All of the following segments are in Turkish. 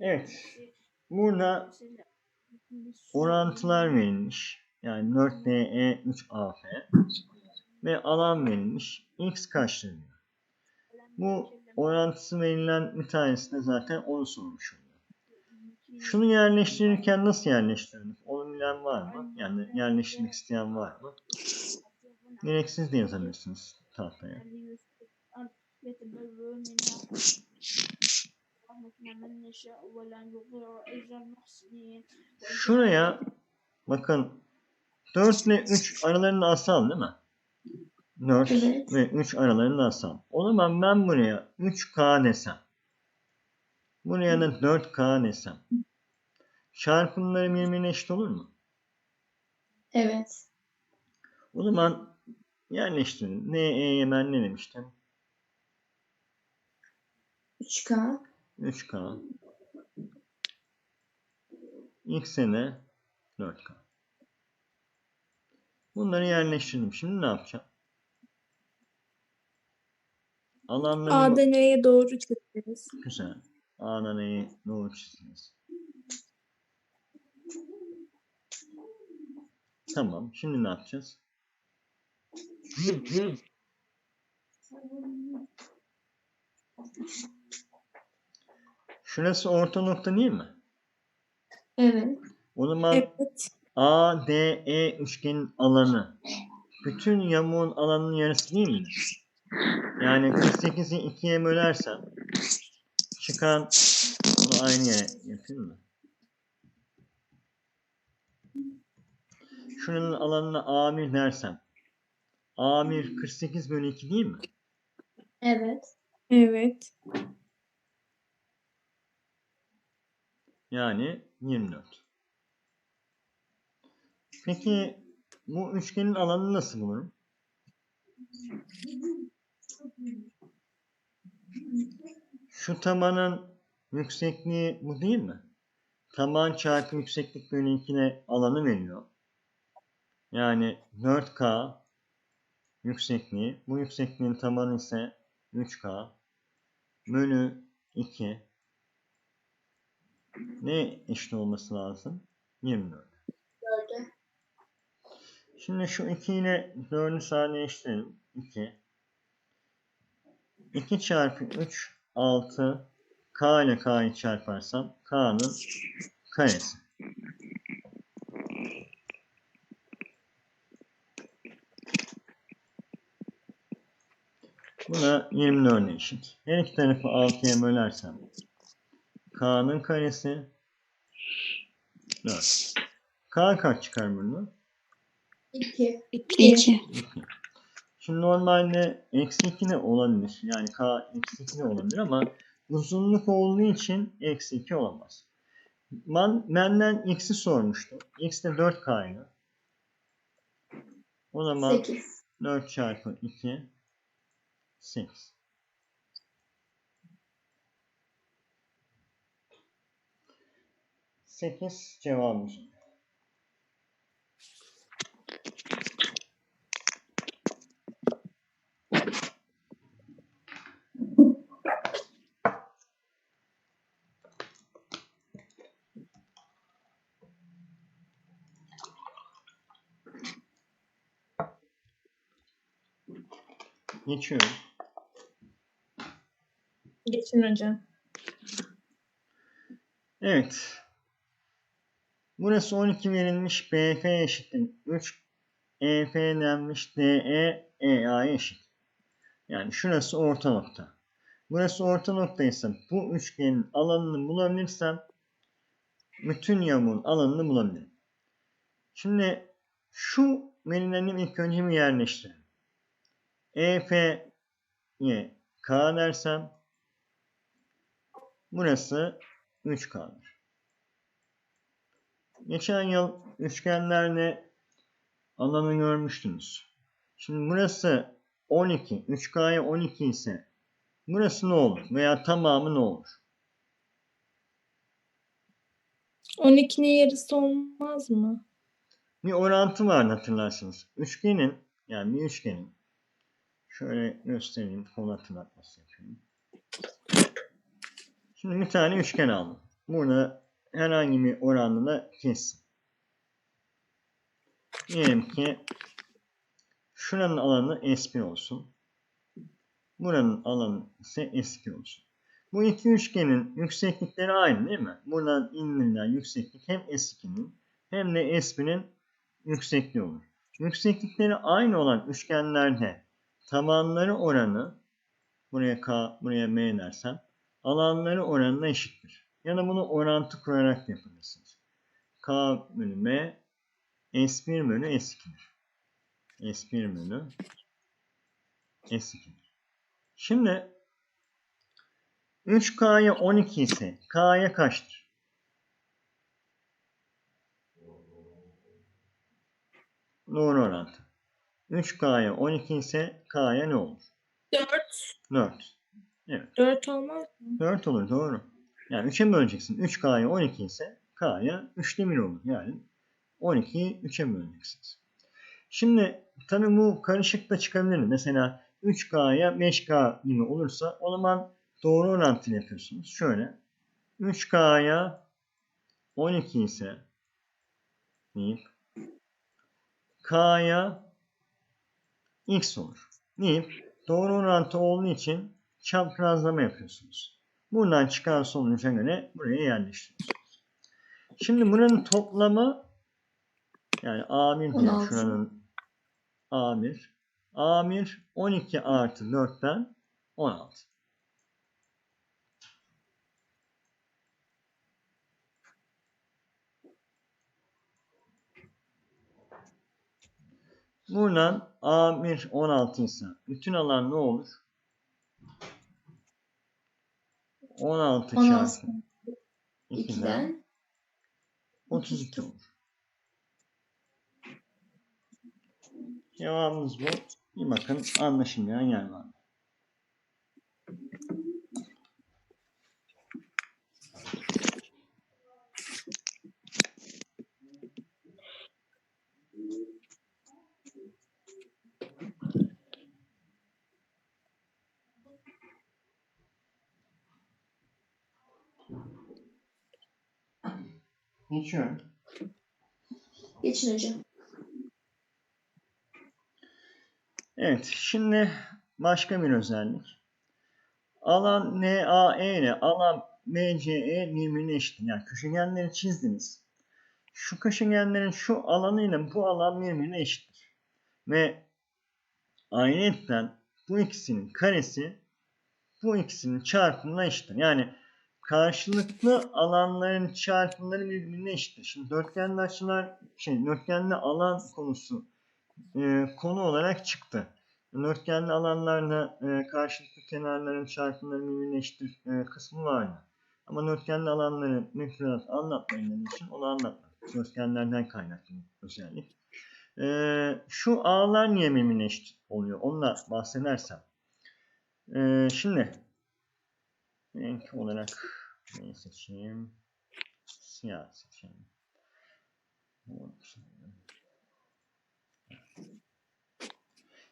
Evet. Burada orantılar verilmiş. Yani 4DE 3AF ve alan verilmiş. X kaçtır. Bu orantısı verilen bir tanesi de zaten onu sormuş oluyor. Şunu yerleştirirken nasıl yerleştirilir? Onu bilen var mı? Yani yerleştirmek isteyen var mı? Gereksiz de yazabilirsiniz tahtaya. Şuraya bakın 4 ile 3 aralarında asal değil mi? 4 Evet. ve 3 aralarında asal. O zaman ben buraya 3K desem. Buraya da 4K desem. Çarpımları birbirine eşit olur mu? Evet. O zaman yerleştirin. NE'ye ben ne demiştim? 3K. 3K. X'e de 4K. Bunları yerleştirdim. Şimdi ne yapacağım? Alanları A'dan E'ye doğru çizeriz. güzel. A'dan E'ye doğru çizdiniz. Tamam. Şimdi ne yapacağız? Şurası orta nokta değil mi? Evet. O zaman Evet. ADE üçgenin alanı bütün yamuğun alanının yarısı değil mi? Yani 48'i 2'ye bölersem çıkan bunu aynı yere yapayım mı? Şunun alanına A1 dersem A1 48 bölü 2 değil mi? Evet. Evet. Yani 24. Peki bu üçgenin alanını nasıl bulurum? Şu tabanın yüksekliği bu değil mi? Taban çarpı yükseklik bölü 2 ile alanı veriyor. Yani 4K yüksekliği. Bu yüksekliğin tabanı ise 3K bölü 2 ne eşit olması lazım? 24. Gördü. Şimdi şu 2 ile 4'ü sadeleştirelim. 2. 2 çarpı 3 6 K ile K'yı çarparsam K'nın karesi. Buna 24 eşit. Her iki tarafı 6'ya bölersem K'nın karesi 4. K kaç çıkar burada? 2. 2. 2. Şimdi normalde eksi 2 de olabilir. Yani k eksi 2 de olabilir ama uzunluk olduğu için eksi 2 olamaz. Ben, benden x'i sormuştu. x de 4k'ydı. O zaman 8. 4 çarpı 2 8. Sekiz cevabımız. Geçiyorum. Geçin hocam. Evet. Burası 12 verilmiş. BF eşittir. 3 EF denmiş. DE EA'ya eşit. Yani şurası orta nokta. Burası orta noktaysa bu üçgenin alanını bulabilirsem bütün yamuğun alanını bulabilirim. Şimdi şu verilerini ilk önce bir yerleştirelim. EF'ye K dersem burası 3K'dır. Geçen yıl üçgenlerde alanı görmüştünüz. Şimdi burası 12, 3K'ya 12 ise burası ne olur? Veya tamamı ne olur? 12'nin yarısı olmaz mı? Bir orantı vardı hatırlarsınız. Üçgenin yani bir üçgenin şöyle göstereyim konu hatırlatması yapayım. Şimdi Şimdi bir tane üçgen aldım. Burada herhangi bir oranla kessin. Diyelim ki şuranın alanı S1 olsun. Buranın alanı ise S2 olsun. Bu iki üçgenin yükseklikleri aynı değil mi? Buradan indirilen yükseklik hem S2'nin hem de S1'in yüksekliği olur. Yükseklikleri aynı olan üçgenlerde tabanları oranı buraya K, buraya M dersem alanları oranına eşittir. Ya da bunu orantı kurarak da yapabilirsiniz. K bölü M S1 bölü S2'dir. S1 bölü S2'dir. Şimdi 3K'ya 12 ise K'ya kaçtır? Doğru orantı. 3K'ya 12 ise K'ya ne olur? 4. 4. Evet. 4 olmaz mı? 4 olur doğru. Yani 3'e böleceksin. 3K'ya 12 ise K'ya 3'te 1 olur. Yani 12'yi 3'e böleceksiniz. Şimdi tabii bu karışık da çıkabilir. Mesela 3K'ya 5K gibi olursa o zaman doğru orantılı yapıyorsunuz. Şöyle 3K'ya 12 ise deyip K'ya X olur. Deyip doğru orantı olduğu için çaprazlama yapıyorsunuz. Buradan çıkan sonuca göre buraya yerleştiriyorsunuz. Şimdi buranın toplamı yani A1 diyelim 16. şuranın A1. A1 12 artı 4'ten 16. Buradan A1 16 ise bütün alan ne olur? 16 çarpı 16 2'den 2'den 32 olur. Cevabımız bu. Bir bakın anlaşılmayan yer var. Geçiyorum. geçin hocam. Evet, şimdi başka bir özellik. Alan NAE ile alan BCE birbirine eşit. Yani köşegenleri çizdiniz. Şu köşegenlerin şu alanıyla bu alan birbirine eşittir. Ve ayrıca bu ikisinin karesi bu ikisinin çarpımına eşittir. Yani karşılıklı alanların çarpımları birbirine eşittir. Şimdi dörtgenli açılar, şey dörtgenli alan konusu e, konu olarak çıktı. Dörtgenli alanlarda e, karşılıklı kenarların çarpımları birbirine eşittir e, kısmı vardı. Ama dörtgenli alanları müfredat anlatmayın için onu anlatmak. Dörtgenlerden kaynaklı özellik. E, şu ağlar niye birbirine eşit oluyor? Onunla bahsedersem. E, şimdi renk olarak neyi seçeyim? Siyah seçeyim.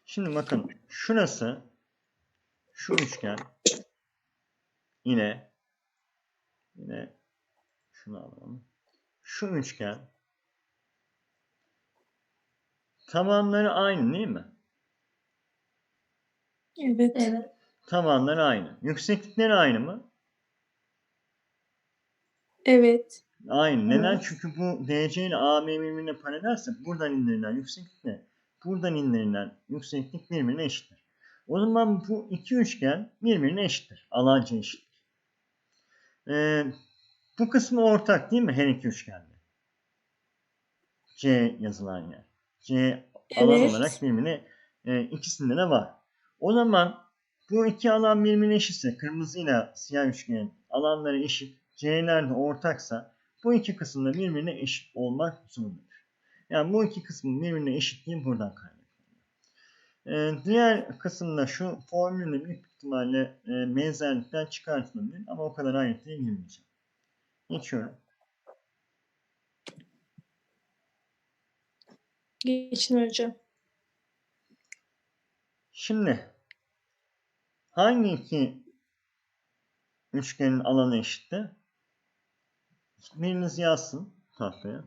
Şimdi bakın şurası şu üçgen yine yine şunu alalım. Şu üçgen tabanları aynı değil mi? Evet. Evet. Tabanları aynı. Yükseklikleri aynı mı? Evet. Aynı. Neden? Evet. Çünkü bu DC ile AB birbirine paralelse buradan indirilen yükseklikle buradan indirilen yükseklik birbirine eşittir. O zaman bu iki üçgen birbirine eşittir. Alanca eşittir. Ee, bu kısmı ortak değil mi her iki üçgende? C yazılan yer. C alan Evet. olarak birbirine e, ikisinde de var. O zaman bu iki alan birbirine eşitse kırmızıyla siyah üçgenin alanları eşit. C'ler de ortaksa bu iki kısımda birbirine eşit olmak zorundadır. Yani bu iki kısmın birbirine eşitliği buradan kaynaklanıyor. Ee, diğer kısımda şu formülü büyük ihtimalle e, benzerlikten çıkartılabilir ama o kadar ayrıntıya girmeyeceğim. Geçiyorum. Geçin hocam. Şimdi hangi iki üçgenin alanı eşitti. Biriniz yazsın tahtaya.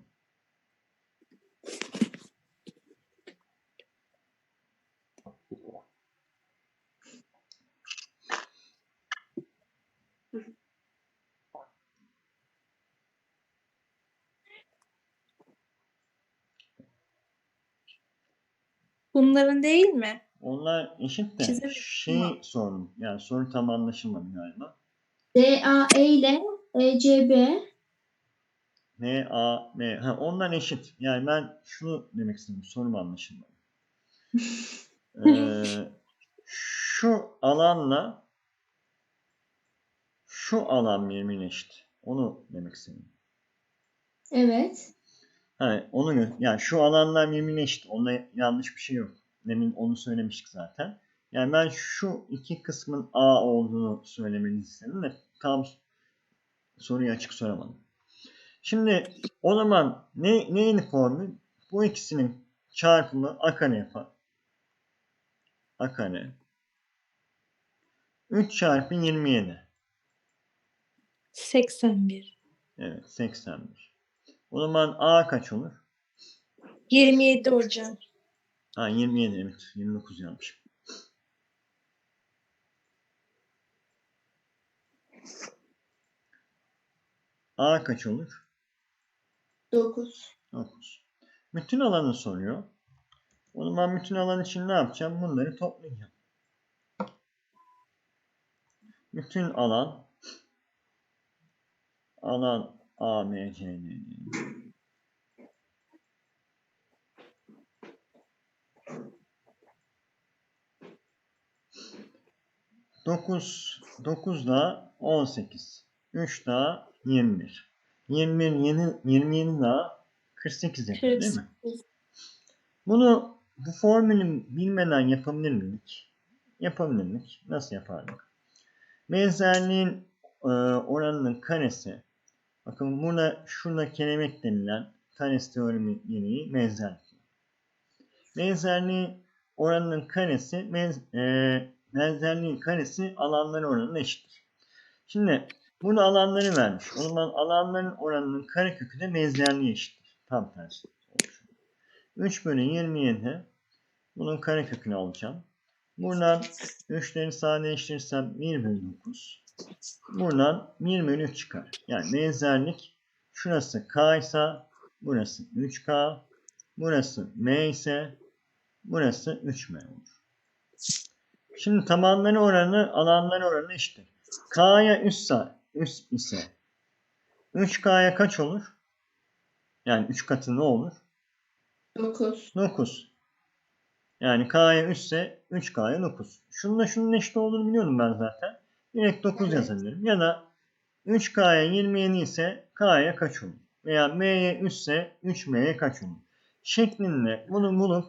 Bunların değil mi? Onlar eşit de şey ama. sorun. Yani soru tam anlaşılmadı galiba. DAE ile E ECB N, A, M. Ha, onlar eşit. Yani ben şunu demek istedim. Sorum anlaşılmadı. Ee, şu alanla şu alan birbirine eşit. Onu demek istedim. evet. Ha, onu yani şu alanlar birbirine eşit. Onda yanlış bir şey yok. Demin onu söylemiştik zaten. Yani ben şu iki kısmın A olduğunu söylemeni istedim de tam soruyu açık soramadım. Şimdi o zaman ne, neyin formü? Bu ikisinin çarpımı A kare yapar. A kare. 3 çarpı 27. 81. Evet 81. O zaman A kaç olur? 27 hocam. Ha 27 evet 29 yanlış. A kaç olur? 9. 9. Bütün alanı soruyor. O zaman bütün alan için ne yapacağım? Bunları toplayacağım. Bütün alan alan A, M, D, D. Dokuz, dokuz daha 18. 3 daha 21. 21, yeni, 27 daha 48 yapıyor değil mi? 48. Bunu bu formülü bilmeden yapabilir miydik? Yapabilirdik. Nasıl yapardık? Benzerliğin e, oranının karesi bakın burada şurada kelebek denilen Thales teoremi gereği benzerlik. Benzerliği oranının karesi benz, e, benzerliğin karesi alanların oranına eşittir. Şimdi burada alanları vermiş. O zaman alanların oranının karekökü de benzerliğe eşittir. Tam tersi olmuş. 3 bölü 27 bunun karekökünü alacağım. Buradan 3'leri sadeleştirirsem 1 bölü 9. Buradan 1 bölü 3 çıkar. Yani benzerlik şurası k ise burası 3k. Burası m ise burası 3m olur. Şimdi tabanların oranı alanların oranı eşittir. K'ya üstse, üst ise 3K'ya kaç olur? Yani 3 katı ne olur? 9. 9. Yani K'ya 3 ise 3K'ya 9. Şununla şunun eşit olduğunu biliyorum ben zaten. Direkt 9 Evet. yazabilirim. Ya da 3K'ya 27 ise K'ya kaç olur? Veya M'ye 3 ise 3M'ye kaç olur? Şeklinde bunu bulup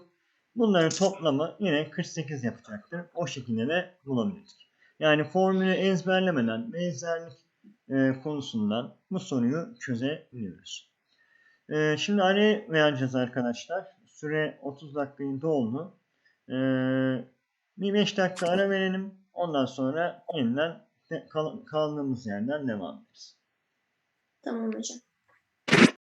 bunların toplamı yine 48 yapacaktır. O şekilde de bulabilirdik. Yani formülü ezberlemeden benzerlik e, konusundan bu soruyu çözebiliyoruz. Ee, şimdi araya vereceğiz arkadaşlar. Süre 30 dakikayı doldu. Ee, bir 5 dakika ara verelim. Ondan sonra yeniden de- kal- kaldığımız yerden devam ederiz. Tamam hocam.